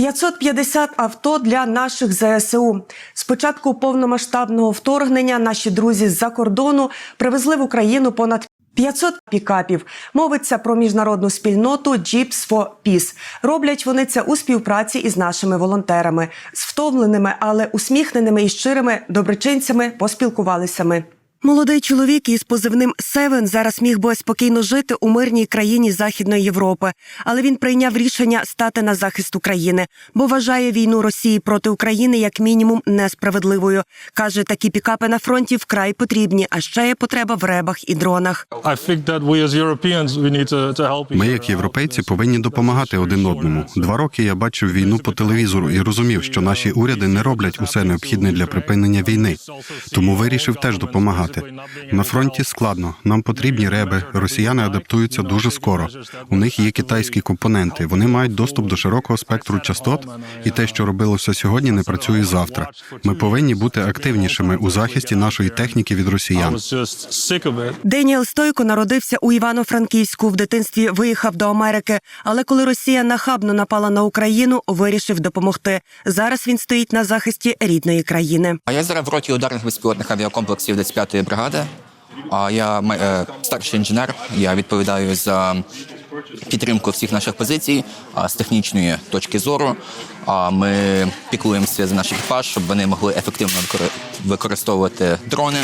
550 авто для наших ЗСУ. З початку повномасштабного вторгнення наші друзі з-за кордону привезли в Україну понад 500 пікапів. Мовиться про міжнародну спільноту Jeeps for Peace. Роблять вони це у співпраці із нашими волонтерами. З втомленими, але усміхненими і щирими доброчинцями поспілкувалися ми. Молодий чоловік із позивним Севен зараз міг би спокійно жити у мирній країні Західної Європи, але він прийняв рішення стати на захист України, бо вважає війну Росії проти України як мінімум несправедливою. каже, такі пікапи на фронті вкрай потрібні, а ще є потреба в ребах і дронах. Ми, як європейці, повинні допомагати один одному. Два роки я бачив війну по телевізору і розумів, що наші уряди не роблять усе необхідне для припинення війни. Тому вирішив теж допомагати. На фронті складно. Нам потрібні реби. Росіяни адаптуються дуже скоро. У них є китайські компоненти. Вони мають доступ до широкого спектру частот, і те, що робилося сьогодні, не працює завтра. Ми повинні бути активнішими у захисті нашої техніки від росіян. Деніел Стойко народився у Івано-Франківську. В дитинстві виїхав до Америки. Але коли Росія нахабно напала на Україну, вирішив допомогти. Зараз він стоїть на захисті рідної країни. А я зараз в роті ударних безпілотних авіакомплексів 25-ї бригади. А я е, старший інженер. Я відповідаю за підтримку всіх наших позицій з технічної точки зору. А ми піклуємося за наш екіпаж, щоб вони могли ефективно використовувати дрони,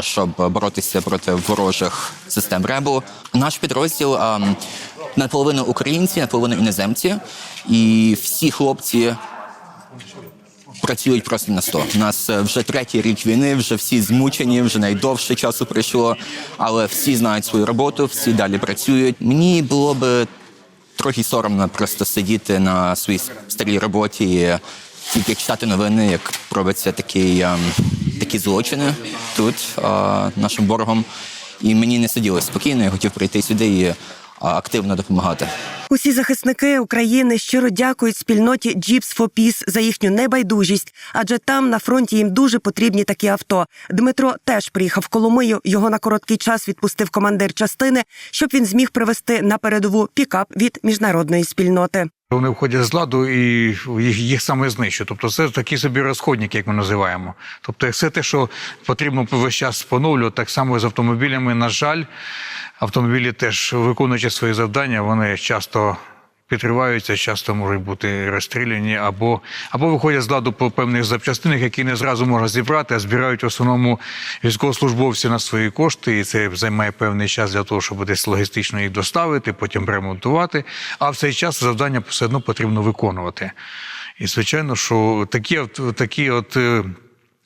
щоб боротися проти ворожих систем РЕБу. Наш підрозділ наполовину українці, наполовину іноземці, і всі хлопці працюють просто на 100. У нас е, вже третій рік війни, вже всі змучені, вже найдовше часу пройшло, але всі знають свою роботу, всі далі працюють. Мені було би трохи соромно просто сидіти на своїй старій роботі і тільки читати новини, як робиться такі, ем, такі злочини тут е, нашим ворогом. І мені не сиділося спокійно, я хотів прийти сюди і е, активно допомагати. Усі захисники України щиро дякують спільноті Jeeps for Peace за їхню небайдужість, адже там на фронті їм дуже потрібні такі авто. Дмитро теж приїхав в Коломию. Його на короткий час відпустив командир частини, щоб він зміг привезти на передову пікап від міжнародної спільноти. Вони входять з ладу і їх, їх саме знищують. Тобто це такі собі розходники, як ми називаємо. Тобто, все те, що потрібно весь час поновлювати, так само з автомобілями. На жаль, автомобілі теж виконуючи свої завдання, вони часто підриваються, часто можуть бути розстріляні або, або виходять з ладу по певних запчастинах, які не зразу можна зібрати, а збирають в основному військовослужбовці на свої кошти, і це займає певний час для того, щоб десь логістично їх доставити, потім ремонтувати. А в цей час завдання все одно потрібно виконувати. І звичайно, що такі, такі от.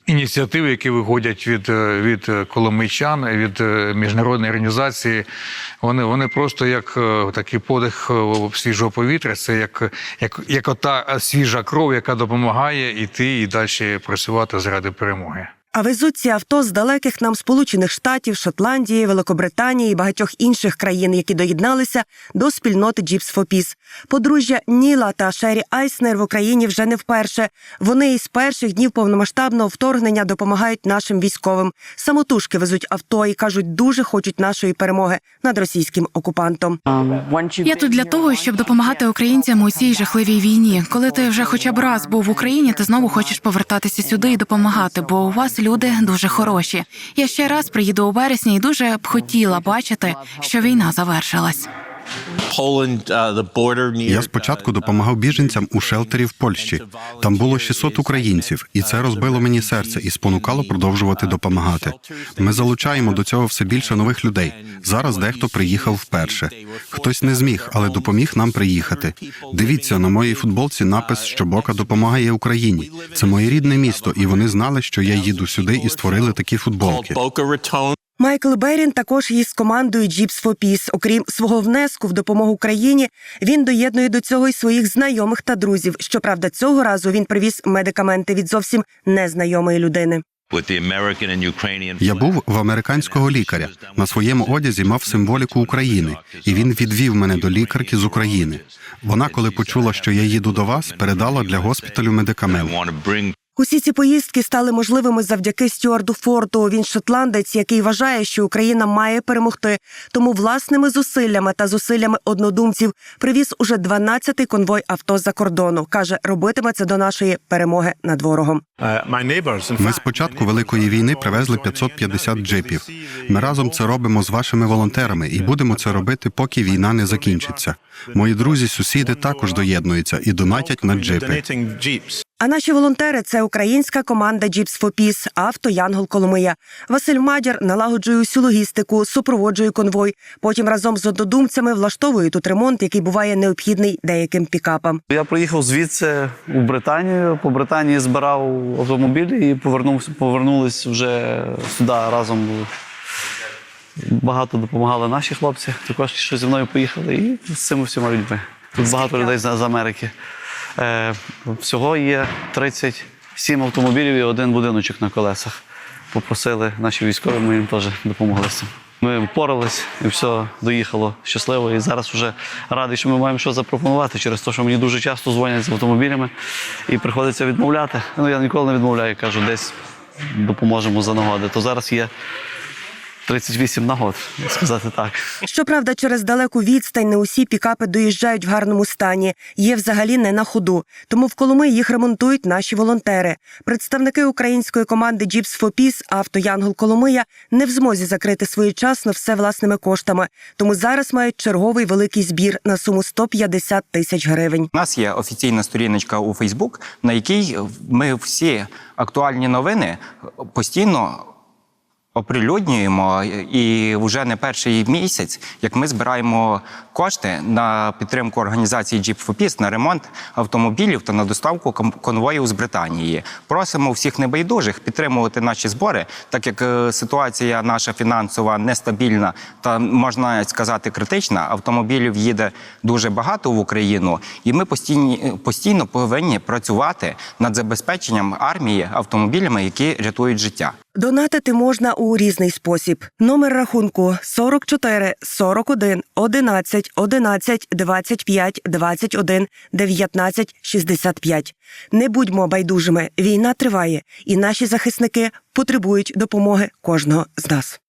Ініціативи, які виходять від, е, від е, коломийчан, від е, міжнародної організації, вони, вони просто як такий подих свіжого повітря. Це як, як, як ота свіжа кров, яка допомагає йти і далі працювати заради перемоги. А везуть ці авто з далеких нам Сполучених Штатів, Шотландії, Великобританії і багатьох інших країн, які доєдналися до спільноти Jeeps for Peace. Подружжя Ніла та Шері Айснер в Україні вже не вперше. Вони із перших днів повномасштабного вторгнення допомагають нашим військовим. Самотужки везуть авто і кажуть, дуже хочуть нашої перемоги над російським окупантом. Я тут для того, щоб допомагати українцям у цій жахливій війні. Коли ти вже хоча б раз був в Україні, ти знову хочеш повертатися сюди і допомагати, бо у вас люди дуже хороші. Я ще раз приїду у вересні і дуже б хотіла бачити, що війна завершилась. Я спочатку допомагав біженцям у шелтері в Польщі. Там було 600 українців, і це розбило мені серце і спонукало продовжувати допомагати. Ми залучаємо до цього все більше нових людей. Зараз дехто приїхав вперше. Хтось не зміг, але допоміг нам приїхати. Дивіться на моїй футболці напис, що Бока допомагає Україні. Це моє рідне місто, і вони знали, що я їду сюди і створили такі футболки. Майкл Берін також із командою Jeeps for Peace. Окрім свого внеску в допомогу країні, він доєднує до цього й своїх знайомих та друзів. Щоправда, цього разу він привіз медикаменти від зовсім незнайомої людини. Я був в американського лікаря. На своєму одязі мав символіку України, і він відвів мене до лікарки з України. Вона, коли почула, що я їду до вас, передала для госпіталю медикамент. Усі ці поїздки стали можливими завдяки Стюарду Форту. Він шотландець, який вважає, що Україна має перемогти. Тому власними зусиллями та зусиллями однодумців привіз уже 12-й конвой авто з-за кордону. каже, робитиме це до нашої перемоги над ворогом. Ми з початку великої війни привезли 550 джипів. Ми разом це робимо з вашими волонтерами і будемо це робити, поки війна не закінчиться. Мої друзі, сусіди також доєднуються і донатять на джипи. А наші волонтери це українська команда for Peace, авто Янгол Коломия. Василь Мадяр налагоджує усю логістику, супроводжує конвой. Потім разом з однодумцями влаштовує тут ремонт, який буває необхідний деяким пікапам. Я приїхав звідси у Британію. По Британії збирав автомобілі і повернувся, повернулись вже сюди разом. Багато допомагали наші хлопці, також що зі мною поїхали, і з цими всіма людьми. Тут багато людей з Америки. Е, всього є 37 автомобілів і один будиночок на колесах. Попросили наші військові, ми їм теж допомогли з цим. Ми впорались і все доїхало щасливо. І зараз вже радий, що ми маємо що запропонувати через те, що мені дуже часто дзвонять з автомобілями і приходиться відмовляти. Ну я ніколи не відмовляю, кажу, десь допоможемо за нагоди. То зараз є 38 нагод, сказати так. Щоправда, через далеку відстань не усі пікапи доїжджають в гарному стані, є взагалі не на ходу. Тому в Коломиї їх ремонтують наші волонтери. Представники української команди Jeeps for Peace авто Янгол Коломия не в змозі закрити своєчасно все власними коштами. Тому зараз мають черговий великий збір на суму 150 тисяч гривень. У нас є офіційна сторіночка у Фейсбук, на якій ми всі актуальні новини постійно. Оприлюднюємо і вже не перший місяць, як ми збираємо кошти на підтримку організації Jeep for Peace, на ремонт автомобілів та на доставку конвоїв з Британії. Просимо всіх небайдужих підтримувати наші збори, так як е, ситуація наша фінансова нестабільна та можна сказати критична. Автомобілів їде дуже багато в Україну, і ми постійні, постійно повинні працювати над забезпеченням армії автомобілями, які рятують життя. Донатити можна у різний спосіб. Номер рахунку 44 41 11 11 25 21 19 65. Не будьмо байдужими. Війна триває, і наші захисники потребують допомоги кожного з нас.